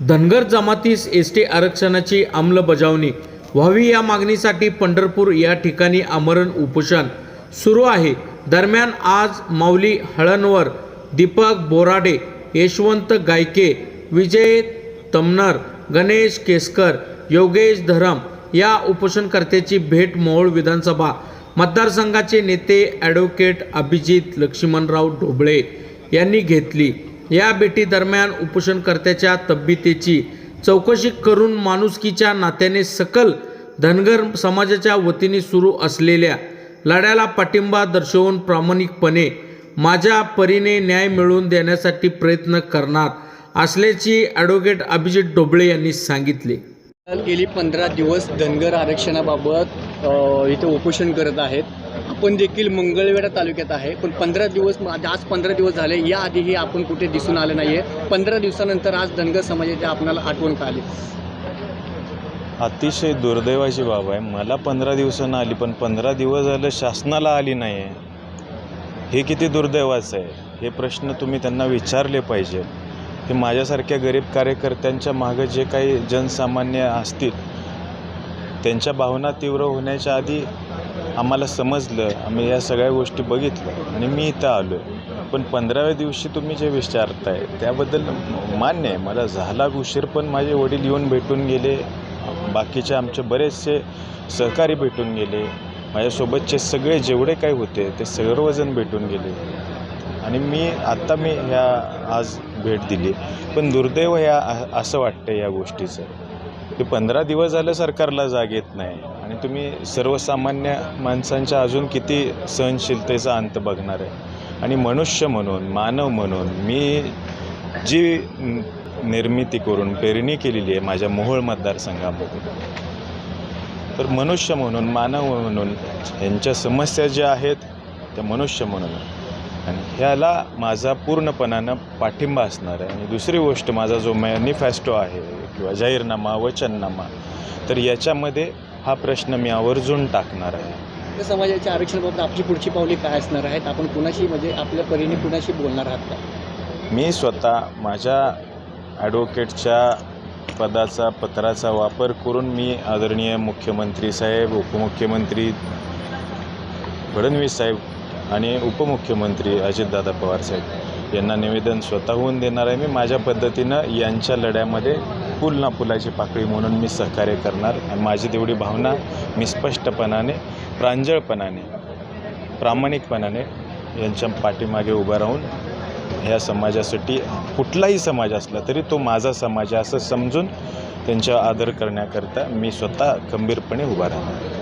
Dhangar जमातीस S T आरक्षणाची अंमलबजावणी. व्हावी या मागणीसाठी पंढरपूर या ठिकाणी आमरण उपोषण सुरू आहे. दरम्यान आज माऊली हळणवर दीपक बोराडे यशवंत गायके विजय तमनर गणेश केसकर योगेश धरम या उपोषणकर्त्याची भेट मोहोळ विधानसभा मतदारसंघाचे नेते ॲडव्होकेट अभिजित लक्ष्मणराव ढोबळे यांनी घेतली. या भेटीदरम्यान उपोषणकर्त्याच्या तब्येतीची चौकशी करून माणुसकीच्या नात्याने सकल धनगर समाजाच्या वतीने सुरू असलेल्या लढ्याला पाठिंबा दर्शवून प्रामाणिकपणे माझ्या परीने न्याय मिळवून देण्यासाठी प्रयत्न करणार असल्याची ॲडव्होकेट अभिजित डोबळे यांनी सांगितले. गेली पंधरा दिवस धनगर आरक्षणाबाबत इथे उपोषण करत आहेत. आपण देखील मंगळवेढा तालुक्यात आहे. पण पंधरा दिवस आज पंधरा दिवस झाले. याआधीही आपण कुठे दिसून आलं नाही आहे पंधरा दिवसानंतर आज धनगर समाजाची आपल्याला आठवण का आली अतिशय दुर्दैवाची बाब आहे. मला पंधरा दिवसानं आली पण पंधरा दिवस झालं शासनाला आली नाही आहे हे किती दुर्दैवाचं आहे. हे प्रश्न तुम्ही त्यांना विचारले पाहिजे हे माझ्यासारख्या गरीब कार्यकर्त्यांच्या मागं जे काही जनसामान्य असतील त्यांच्या भावना तीव्र होण्याच्या आधी आम्हाला समजलं. आम्ही या सगळ्या गोष्टी बघितल्या आणि मी इथं आलो पण पंधराव्या दिवशी तुम्ही जे विचारताय त्याबद्दल मान्य आहे. मला झाला उशीर पण माझे वडील येऊन भेटून गेले. बाकीचे आमचे बरेचसे सहकारी भेटून गेले. माझ्यासोबतचे सगळे जेवढे काही होते ते सर्वजण भेटून गेले. आणि मी आत्ता मी ह्या आज भेट दिली. पण दुर्दैव ह्या असं वाटतं या गोष्टीचं. ते पंधरा दिवस झालं सरकारला जाग येत नाही. आणि तुम्ही सर्वसामान्य माणसांच्या अजून किती सहनशीलतेचा अंत बघणार आहे. आणि मनुष्य म्हणून मानव म्हणून मी जी निर्मिती करून पेरणी केलेली आहे माझ्या मोहोळ मतदारसंघामध्ये तर मनुष्य म्हणून मानव म्हणून यांच्या समस्या ज्या आहेत त्या मनुष्य म्हणून आणि ह्याला माझा पूर्णपणानं पाठिंबा असणार आहे. आणि दुसरी गोष्ट माझा जो मॅनिफेस्टो आहे किंवा जाहीरनामा वचननामा तर याच्यामध्ये हा प्रश्न मी आवर्जून टाकणार आहे. समाजाच्या आरक्षणाबाबत आपली पुढची पावली काय असणार आहेत? आपण कुणाशी म्हणजे आपल्या परीने कुणाशी बोलणार आहात का? मी स्वतः माझ्या ॲडव्होकेटच्या पदाचा पत्राचा वापर करून मी आदरणीय मुख्यमंत्री साहेब उपमुख्यमंत्री फडणवीस साहेब आणि उपमुख्यमंत्री अजितदादा पवार साहेब यांना निवेदन स्वतःहून देणार आहे. मी माझ्या पद्धतीनं यांच्या लढ्यामध्ये पुल ना फुलाची पाकळी म्हणून मी सहकार्य करणार. आणि माझी तेवढी भावना मी स्पष्टपणाने प्रांजळपणाने प्रामाणिकपणाने यांच्या पाठीमागे उभं राहून ह्या समाजासाठी कुठलाही समाज असला तरी तो माझा समाज आहे असं समजून त्यांचा आदर करण्याकरता मी स्वतः खंबीरपणे उभा राहणार.